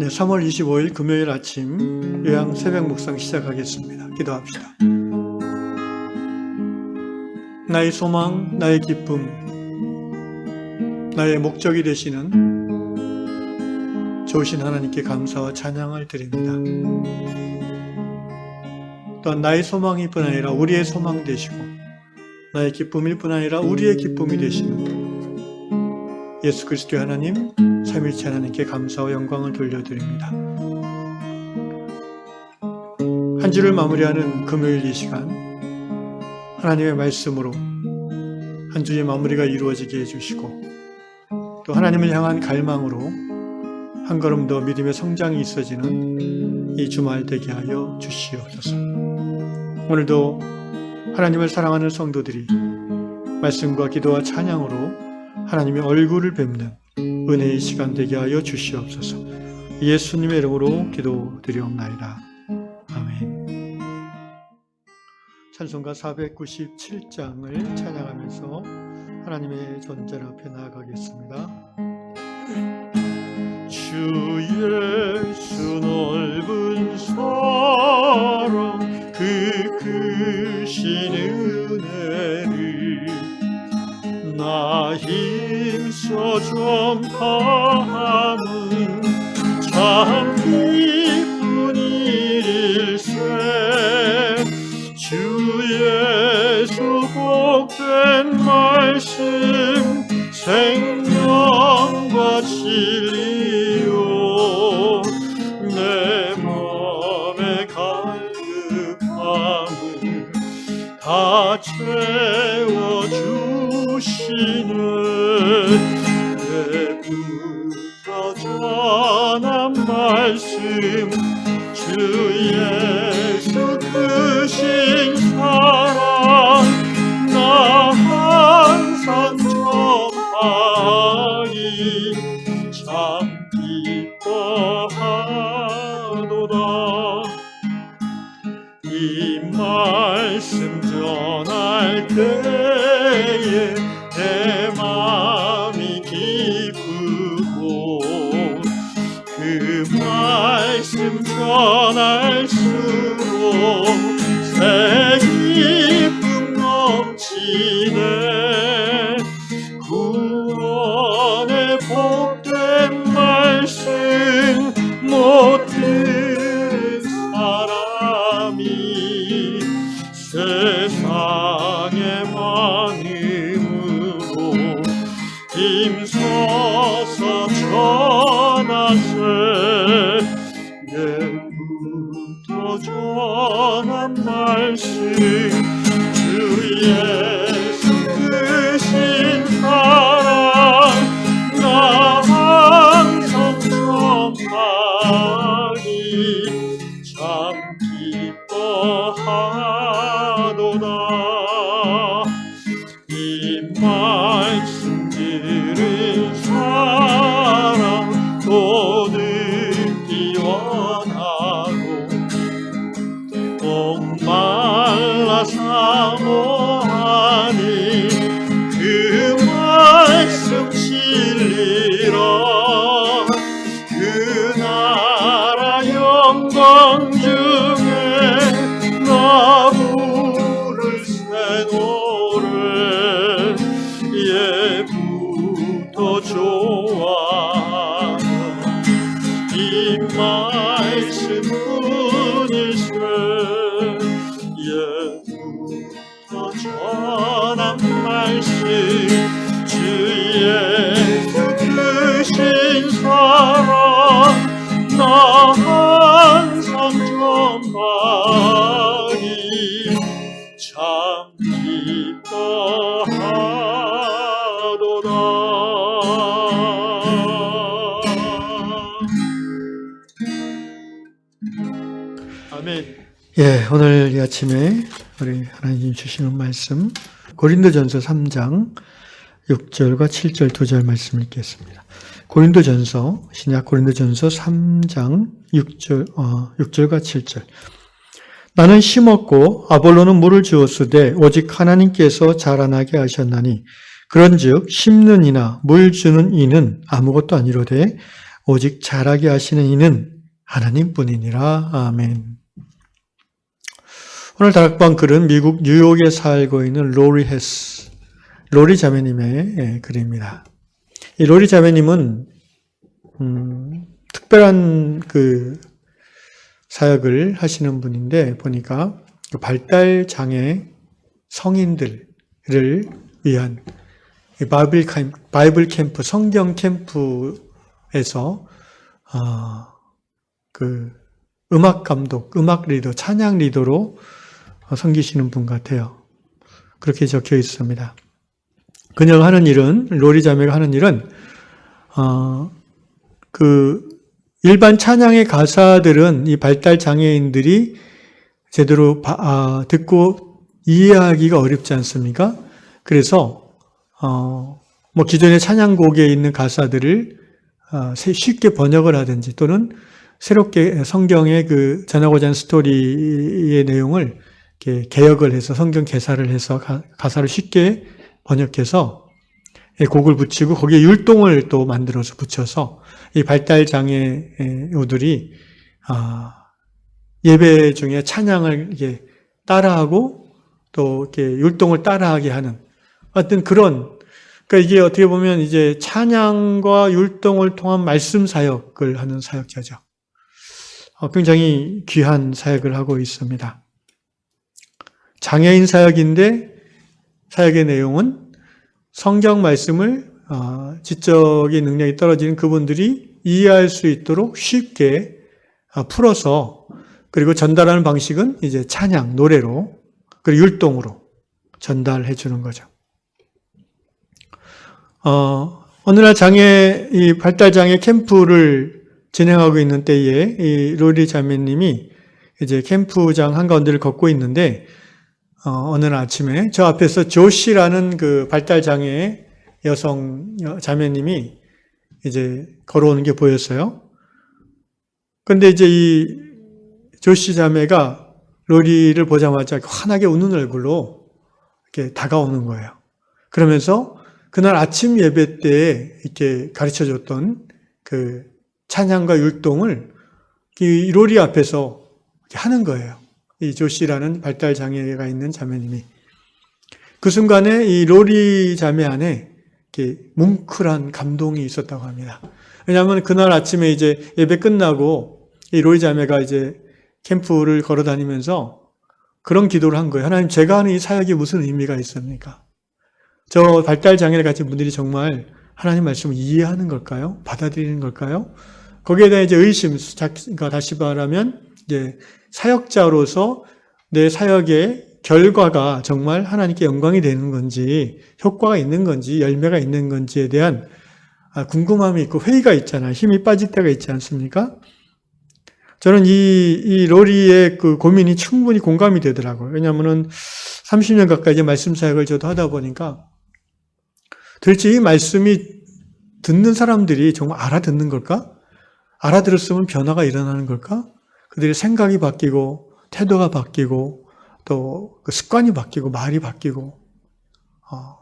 네, 3월 25일 금요일 아침 요양 새벽 묵상 시작하겠습니다. 기도합시다. 나의 소망, 나의 기쁨, 나의 목적이 되시는 좋으신 하나님께 감사와 찬양을 드립니다. 또한 나의 소망일 뿐 아니라 우리의 소망 되시고 나의 기쁨일 뿐 아니라 우리의 기쁨이 되시는 예수 그리스도의 하나님, 삼일체 하나님께 감사와 영광을 돌려드립니다. 한 주를 마무리하는 금요일 이 시간, 하나님의 말씀으로 한 주의 마무리가 이루어지게 해주시고, 또 하나님을 향한 갈망으로 한 걸음 더 믿음의 성장이 있어지는 이 주말 되게 하여 주시옵소서. 오늘도 하나님을 사랑하는 성도들이 말씀과 기도와 찬양으로 하나님의 얼굴을 뵙는 은혜의 시간 되게 하여 주시옵소서. 예수님의 이름으로 기도드리옵나이다. 아멘. 찬송가 497장을 찬양하면서 하나님의 존재 앞에 나아가겠습니다. 주 예수 넓은 사랑 그 크신 은혜를 나 힘써 전파함은 참 기쁜 일일세 주 예수 복된 말씀 전할수록 새 기쁨 넘치네 말 아멘 예, 오늘 이 아침에 우리 하나님 주시는 말씀 고린도전서 3장 6절과 7절 두 절 말씀 읽겠습니다. 고린도전서 신약 고린도전서 3장 6절 어, 6절과 7절 나는 심었고 아볼로는 물을 주었으되 오직 하나님께서 자라나게 하셨나니 그런즉 심는 이나 물 주는 이는 아무것도 아니로되 오직 잘하게 하시는 이는 하나님뿐이니라. 아멘. 오늘 다락방 글은 미국 뉴욕에 살고 있는 로리 헤스, 로리 자매님의 예, 글입니다. 이 로리 자매님은 음, 특별한 그 사역을 하시는 분인데 보니까 그 발달 장애 성인들을 위한 이 바이블 캠- 바이블 캠프 성경 캠프에서 아, 그 음악 감독, 음악 리더, 찬양 리더로 어, 섬기시는 분 같아요. 그렇게 적혀 있습니다. 그녀가 하는 일은 로리 자매가 하는 일은 어, 그 일반 찬양의 가사들은 이 발달 장애인들이 제대로 바- 아, 듣고 이해하기가 어렵지 않습니까? 그래서 어, 뭐 기존의 찬양곡에 있는 가사들을 아, 세- 쉽게 번역을 하든지 또는 새롭게 성경의 그 전하고자 하는 스토리의 내용을 개혁을 해서 성경 개사를 해서 가, 가사를 쉽게 번역해서 이 곡을 붙이고 거기에 율동을 또 만들어서 붙여서 이 발달 장애우들이 아, 예배 중에 찬양을 이게 따라하고 또 이렇게 율동을 따라하게 하는 어떤 그런 그러니까 이게 어떻게 보면 이제 찬양과 율동을 통한 말씀 사역을 하는 사역자죠. 어, 굉장히 귀한 사역을 하고 있습니다. 장애인 사역인데 사역의 내용은 성경 말씀을 어, 지적인 능력이 떨어지는 그분들이 이해할 수 있도록 쉽게 어, 풀어서 그리고 전달하는 방식은 이제 찬양, 노래로 그리고 율동으로 전달해 주는 거죠. 어, 어느 날 장애, 이 발달 장애 캠프를 진행하고 있는 때에 이 로리 자매님이 이제 캠프장 한가운데를 걷고 있는데 어, 어느 날 아침에 저 앞에서 조씨라는 그 발달 장애 여성 자매님이 이제 걸어오는 게 보였어요. 근데 이제 이 조씨 자매가 로리를 보자마자 환하게 웃는 얼굴로 이렇게 다가오는 거예요. 그러면서 그날 아침 예배 때 이렇게 가르쳐 줬던 그 찬양과 율동을 이 로리 앞에서 하는 거예요. 이 조씨라는 발달 장애가 있는 자매님이. 그 순간에 이 로리 자매 안에 이렇게 뭉클한 감동이 있었다고 합니다. 왜냐하면 그날 아침에 이제 예배 끝나고 이 로리 자매가 이제 캠프를 걸어 다니면서 그런 기도를 한 거예요. 하나님, 제가 하는 이 사역이 무슨 의미가 있습니까? 저 발달 장애를 가진 분들이 정말 하나님 말씀을 이해하는 걸까요? 받아들이는 걸까요? 거기에 대한 이제 의심, 그러니까 다시 말하면 이제 사역자로서 내 사역의 결과가 정말 하나님께 영광이 되는 건지, 효과가 있는 건지, 열매가 있는 건지에 대한 아, 궁금함이 있고 회의가 있잖아요. 힘이 빠질 때가 있지 않습니까? 저는 이, 이 로리의 그 고민이 충분히 공감이 되더라고요. 왜냐하면은 30년 가까이 말씀 사역을 저도 하다 보니까 도대체 이 말씀이 듣는 사람들이 정말 알아듣는 걸까? 알아들었으면 변화가 일어나는 걸까? 그들의 생각이 바뀌고, 태도가 바뀌고, 또 그 습관이 바뀌고, 말이 바뀌고. 어,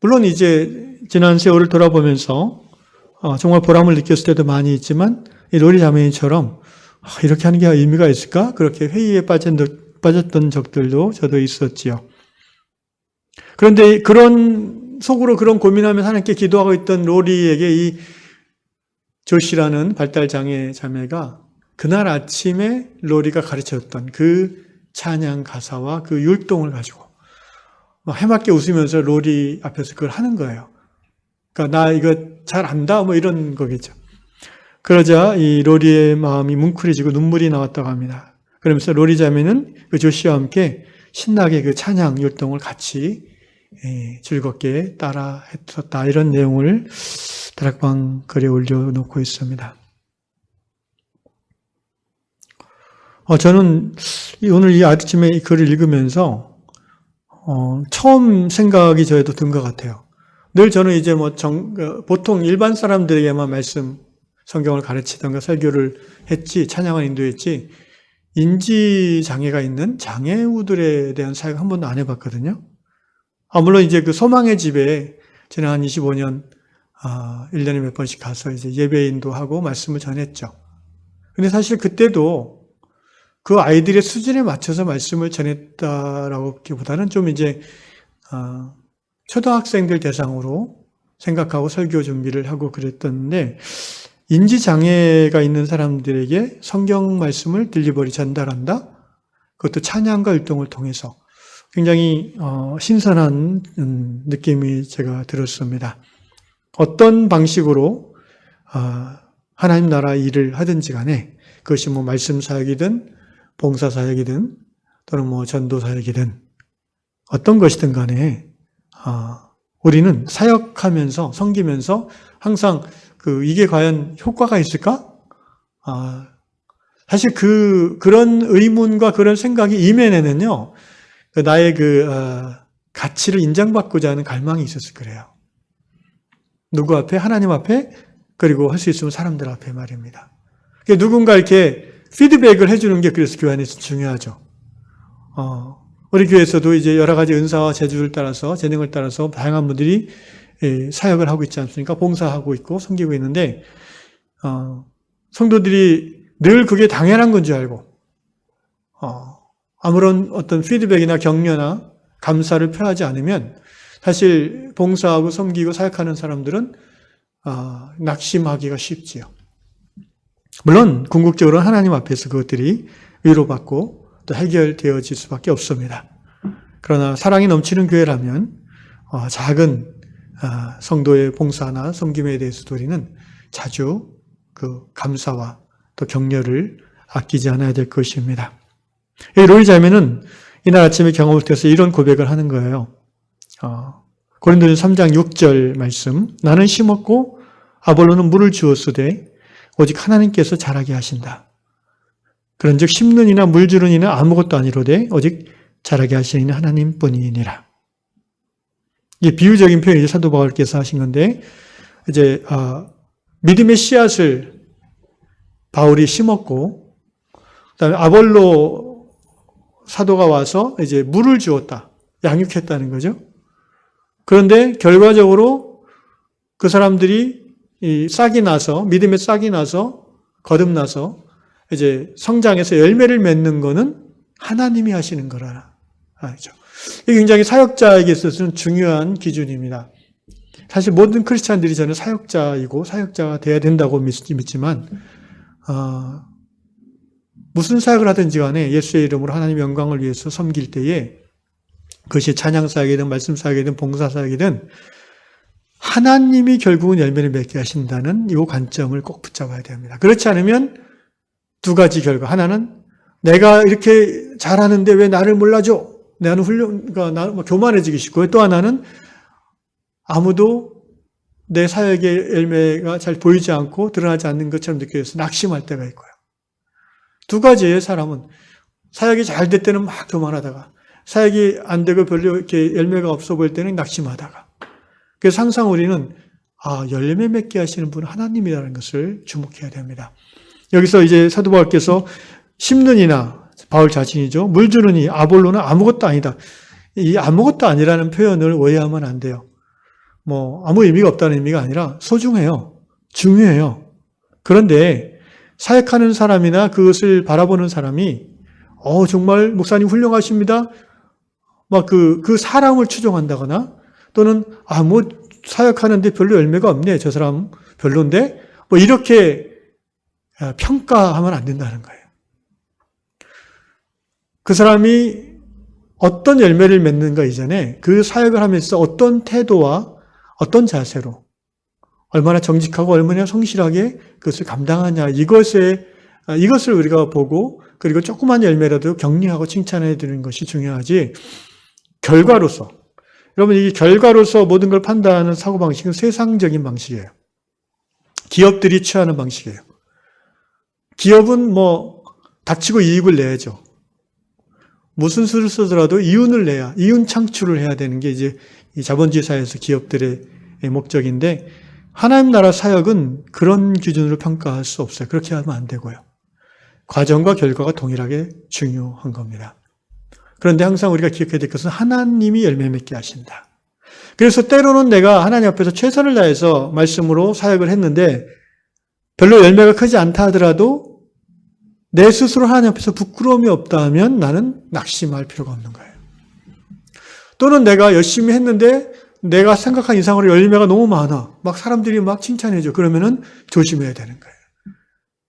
물론 이제 지난 세월을 돌아보면서 어, 정말 보람을 느꼈을 때도 많이 있지만, 이 로리 자매인처럼 아, 이렇게 하는 게 의미가 있을까? 그렇게 회의에 빠진, 빠졌던 적들도 저도 있었지요. 그런데 그런 속으로 그런 고민하면서 하나님께 기도하고 있던 로리에게 이 조씨라는 발달장애 자매가 그날 아침에 로리가 가르쳤던 그 찬양 가사와 그 율동을 가지고 막 해맑게 웃으면서 로리 앞에서 그걸 하는 거예요. 그러니까 나 이거 잘 안다 뭐 이런 거겠죠. 그러자 이 로리의 마음이 뭉클해지고 눈물이 나왔다고 합니다. 그러면서 로리 자매는 그 조씨와 함께 신나게 그 찬양 율동을 같이 예, 즐겁게 따라 했었다. 이런 내용을 다락방 글에 올려놓고 있습니다. 어, 저는 이- 오늘 이 아침에 이 글을 읽으면서 어, 처음 생각이 저에도 든 것 같아요. 늘 저는 이제 뭐 정, 어, 보통 일반 사람들에게만 말씀, 성경을 가르치던가 설교를 했지, 찬양을 인도했지, 인지 장애가 있는 장애우들에 대한 사역 한 번도 안 해봤거든요. 아, 물론 이제 그 소망의 집에 지난 한 25년 아, 1년에 몇 번씩 가서 이제 예배인도 하고 말씀을 전했죠. 근데 사실 그때도 그 아이들의 수준에 맞춰서 말씀을 전했다라고 보다는 좀 이제, 아, 초등학생들 대상으로 생각하고 설교 준비를 하고 그랬던데, 인지 장애가 있는 사람들에게 성경 말씀을 딜리버리 전달한다? 그것도 찬양과 율동을 통해서 굉장히 어, 신선한 음, 느낌이 제가 들었습니다. 어떤 방식으로 어, 하나님 나라 일을 하든지 간에 그것이 뭐 말씀 사역이든 봉사 사역이든 또는 뭐 전도 사역이든 어떤 것이든 간에 어, 우리는 사역하면서 섬기면서 항상 그 이게 과연 효과가 있을까? 아, 사실 그 그런 의문과 그런 생각이 이면에는요 그 나의 그 어, 가치를 인정받고자 하는 갈망이 있었을 거예요. 누구 앞에 하나님 앞에 그리고 할 수 있으면 사람들 앞에 말입니다. 그러니까 누군가 이렇게 피드백을 해주는 게 그래서 교회 안에서 중요하죠. 어, 우리 교회에서도 이제 여러 가지 은사와 재주를 따라서 재능을 따라서 다양한 분들이 예, 사역을 하고 있지 않습니까? 봉사하고 있고 섬기고 있는데 어, 성도들이 늘 그게 당연한 건 줄 알고 어, 아무런 어떤 피드백이나 격려나 감사를 표하지 않으면 사실 봉사하고 섬기고 사역하는 사람들은 어, 낙심하기가 쉽지요. 물론 궁극적으로 하나님 앞에서 그것들이 위로받고 또 해결되어질 수밖에 없습니다. 그러나 사랑이 넘치는 교회라면 어, 작은 어, 성도의 봉사나 섬김에 대해서도 우리는 자주 그 감사와 또 격려를 아끼지 않아야 될 것입니다. 이 로이 자매는 이날 아침에 경험을 통해서 이런 고백을 하는 거예요. 어, 고린도전 3장 6절 말씀. 나는 심었고 아볼로는 물을 주었으되 오직 하나님께서 자라게 하신다. 그런즉 심는 이나 물 주는 이는 아무것도 아니로되 오직 자라게 하시는 하나님뿐이니라. 이 비유적인 표현이 사도 바울께서 하신 건데 이제 아, 믿음의 씨앗을 바울이 심었고 그다음에 아볼로 사도가 와서 이제 물을 주었다. 양육했다는 거죠. 그런데 결과적으로 그 사람들이 싹이 나서 믿음의 싹이 나서 거듭나서 이제 성장해서 열매를 맺는 거는 하나님이 하시는 거라. 알죠. 이게 굉장히 사역자에게 있어서는 중요한 기준입니다. 사실 모든 크리스찬들이 저는 사역자이고 사역자가 돼야 된다고 믿지만 어, 무슨 사역을 하든지 간에 예수의 이름으로 하나님 영광을 위해서 섬길 때에 그것이 찬양 사역이든 말씀 사역이든 봉사 사역이든 하나님이 결국은 열매를 맺게 하신다는 이 관점을 꼭 붙잡아야 됩니다. 그렇지 않으면 두 가지 결과. 하나는 내가 이렇게 잘하는데 왜 나를 몰라줘? 나는 훌륭, 그러니까 나뭐 교만해지기 쉽고 또 하나는 아무도 내 사역의 열매가 잘 보이지 않고 드러나지 않는 것처럼 느껴져서 낙심할 때가 있고요. 두 가지의 사람은 사역이 잘 될 때는 막 교만하다가 사역이 안 되고 별로 이렇게 열매가 없어 보일 때는 낙심하다가 그래서 항상 우리는 아, 열매 맺게 하시는 분은 하나님이라는 것을 주목해야 됩니다. 여기서 이제 사도 바울께서 심는 이나 바울 자신이죠. 물 주는 이 아볼로는 아무것도 아니다. 이 아무것도 아니라는 표현을 오해하면 안 돼요. 뭐 아무 의미가 없다는 의미가 아니라 소중해요. 중요해요. 그런데 사역하는 사람이나 그것을 바라보는 사람이 어 정말 목사님 훌륭하십니다. 막 그그 사람을 추종한다거나 또는 아 뭐 사역하는데 별로 열매가 없네. 저 사람 별론데 뭐 이렇게 평가하면 안 된다는 거예요. 그 사람이 어떤 열매를 맺는가 이전에 그 사역을 하면서 어떤 태도와 어떤 자세로 얼마나 정직하고 얼마나 성실하게 그것을 감당하냐 이것에 이것을 우리가 보고 그리고 조그만 열매라도 격려하고 칭찬해 드리는 것이 중요하지 결과로서 여러분 이 결과로서 모든 걸 판단하는 사고 방식은 세상적인 방식이에요. 기업들이 취하는 방식이에요. 기업은 뭐 닥치고 이익을 내야죠. 무슨 수를 쓰더라도 이윤을 내야, 이윤 창출을 해야 되는 게 이제 자본주의 사회에서 기업들의 목적인데, 하나님 나라 사역은 그런 기준으로 평가할 수 없어요. 그렇게 하면 안 되고요. 과정과 결과가 동일하게 중요한 겁니다. 그런데 항상 우리가 기억해야 될 것은 하나님이 열매 맺게 하신다. 그래서 때로는 내가 하나님 앞에서 최선을 다해서 말씀으로 사역을 했는데 별로 열매가 크지 않다 하더라도 내 스스로 하나님 앞에서 부끄러움이 없다 하면 나는 낙심할 필요가 없는 거예요. 또는 내가 열심히 했는데 내가 생각한 이상으로 열매가 너무 많아. 막 사람들이 막 칭찬해줘. 그러면은 조심해야 되는 거예요.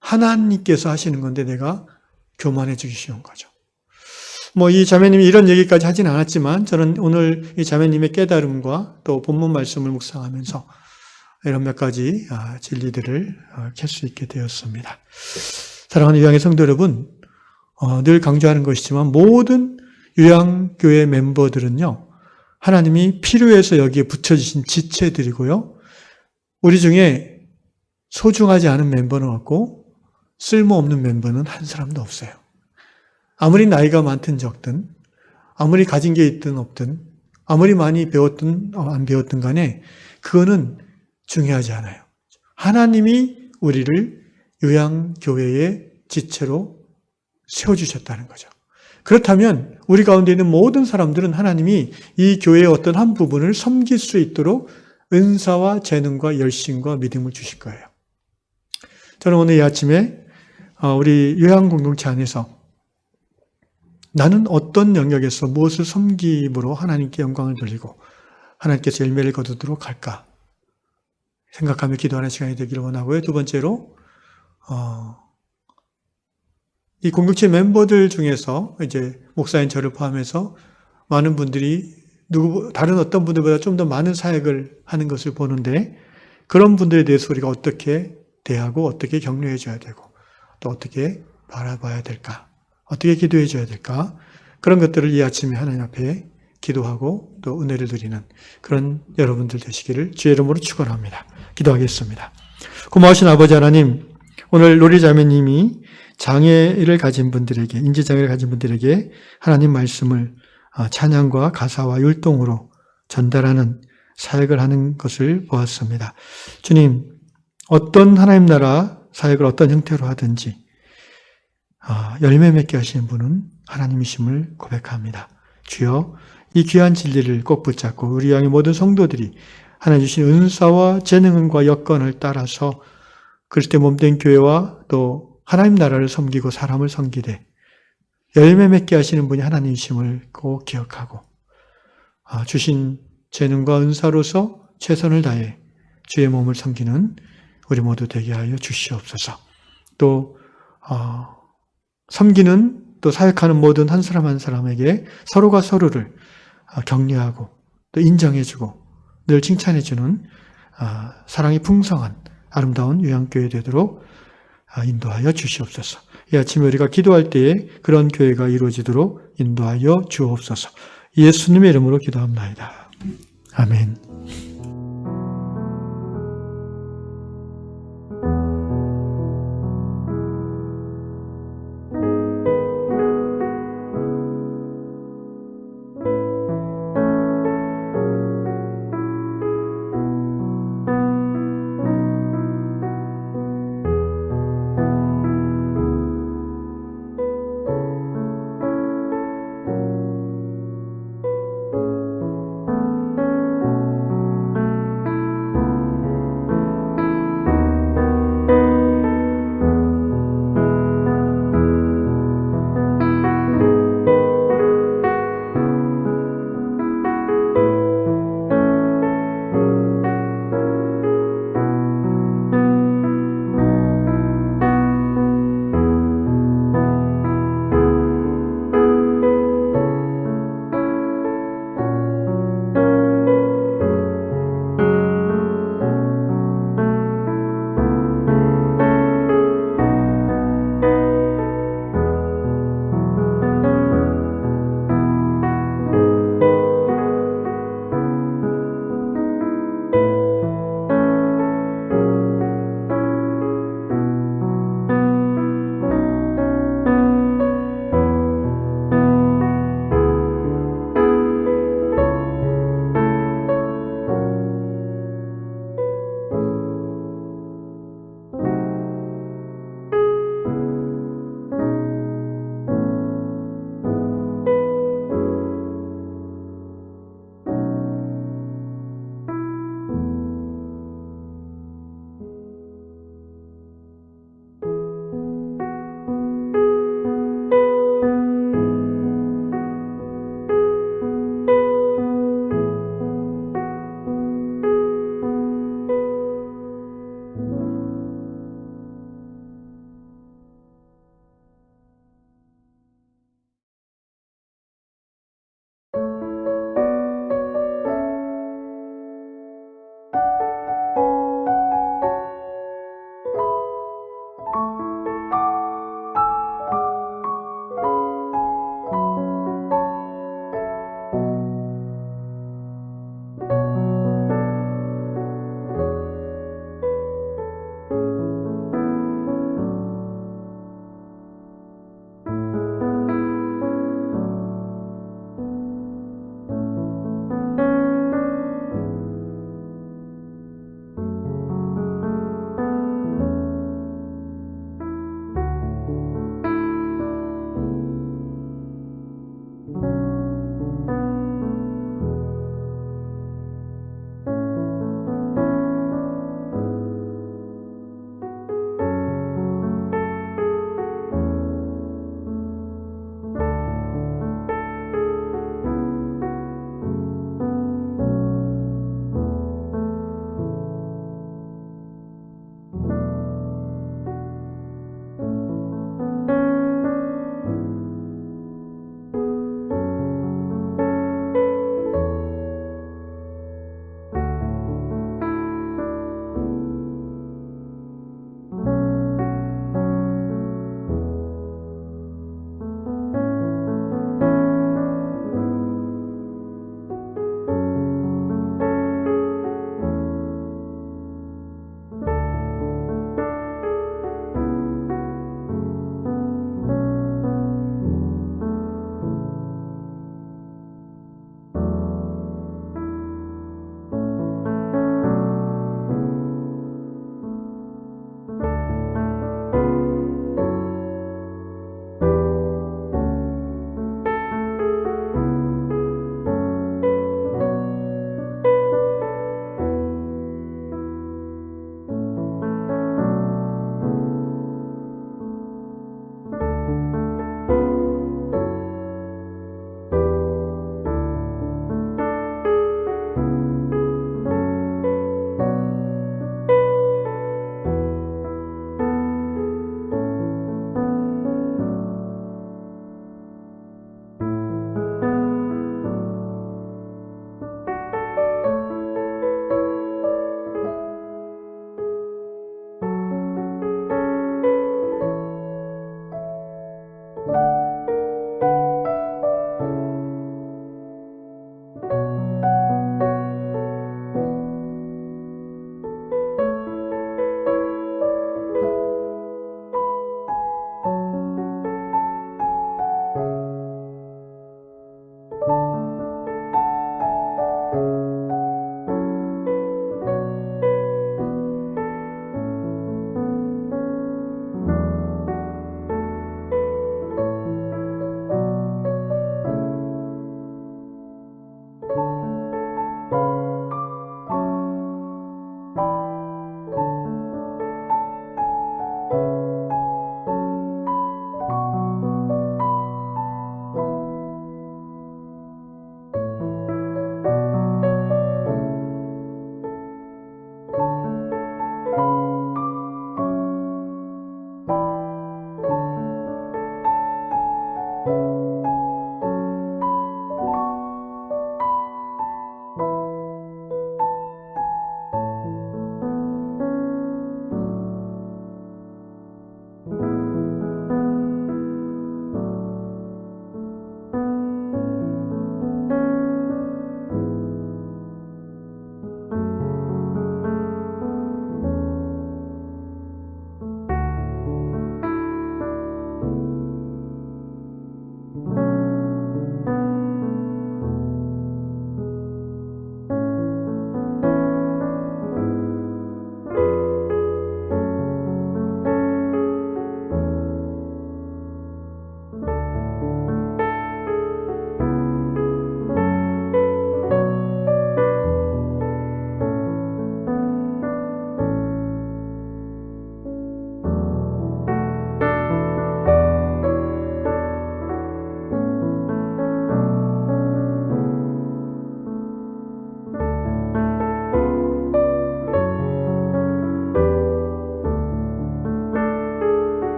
하나님께서 하시는 건데 내가 교만해지기 쉬운 거죠. 뭐 이 자매님이 이런 얘기까지 하진 않았지만 저는 오늘 이 자매님의 깨달음과 또 본문 말씀을 묵상하면서 이런 몇 가지 아, 진리들을 캘 수 있게 되었습니다. 사랑하는 유양의 성도 여러분, 어, 늘 강조하는 것이지만 모든 유양교회 멤버들은요, 하나님이 필요해서 여기에 붙여주신 지체들이고요, 우리 중에 소중하지 않은 멤버는 없고, 쓸모없는 멤버는 한 사람도 없어요. 아무리 나이가 많든 적든, 아무리 가진 게 있든 없든, 아무리 많이 배웠든 어, 안 배웠든 간에, 그거는 중요하지 않아요. 하나님이 우리를 요양교회의 지체로 세워주셨다는 거죠. 그렇다면 우리 가운데 있는 모든 사람들은 하나님이 이 교회의 어떤 한 부분을 섬길 수 있도록 은사와 재능과 열심과 믿음을 주실 거예요. 저는 오늘 이 아침에 어, 우리 요양 공동체 안에서 나는 어떤 영역에서 무엇을 섬김으로 하나님께 영광을 돌리고 하나님께서 열매를 거두도록 할까 생각하며 기도하는 시간이 되기를 원하고요. 두 번째로 어, 이 공동체 멤버들 중에서 이제 목사인 저를 포함해서 많은 분들이 누구 다른 어떤 분들보다 좀 더 많은 사역을 하는 것을 보는데 그런 분들에 대해서 우리가 어떻게 대하고 어떻게 격려해 줘야 되고 또 어떻게 바라봐야 될까 어떻게 기도해 줘야 될까 그런 것들을 이 아침에 하나님 앞에 기도하고 또 은혜를 드리는 그런 여러분들 되시기를 주의 이름으로 축원합니다. 기도하겠습니다. 고마우신 아버지 하나님 오늘 노리자매님이 장애를 가진 분들에게, 인지 장애를 가진 분들에게 하나님 말씀을 아, 찬양과 가사와 율동으로 전달하는 사역을 하는 것을 보았습니다. 주님, 어떤 하나님 나라 사역을 어떤 형태로 하든지 아, 열매 맺게 하시는 분은 하나님이심을 고백합니다. 주여, 이 귀한 진리를 꼭 붙잡고 우리 양의 모든 성도들이 하나님 주신 은사와 재능과 여건을 따라서 그리스도 몸된 교회와 또 하나님 나라를 섬기고 사람을 섬기되 열매 맺게 하시는 분이 하나님이심을 꼭 기억하고 아, 주신 재능과 은사로서 최선을 다해 주의 몸을 섬기는 우리 모두 되게 하여 주시옵소서. 또 어, 섬기는 또 사역하는 모든 한 사람 한 사람에게 서로가 서로를 아, 격려하고 또 인정해주고 늘 칭찬해주는 아, 사랑이 풍성한 아름다운 요양교회 되도록 아, 인도하여 주시옵소서. 이 아침에 우리가 기도할 때에 그런 교회가 이루어지도록 인도하여 주옵소서. 예수님의 이름으로 기도합니다. 아멘.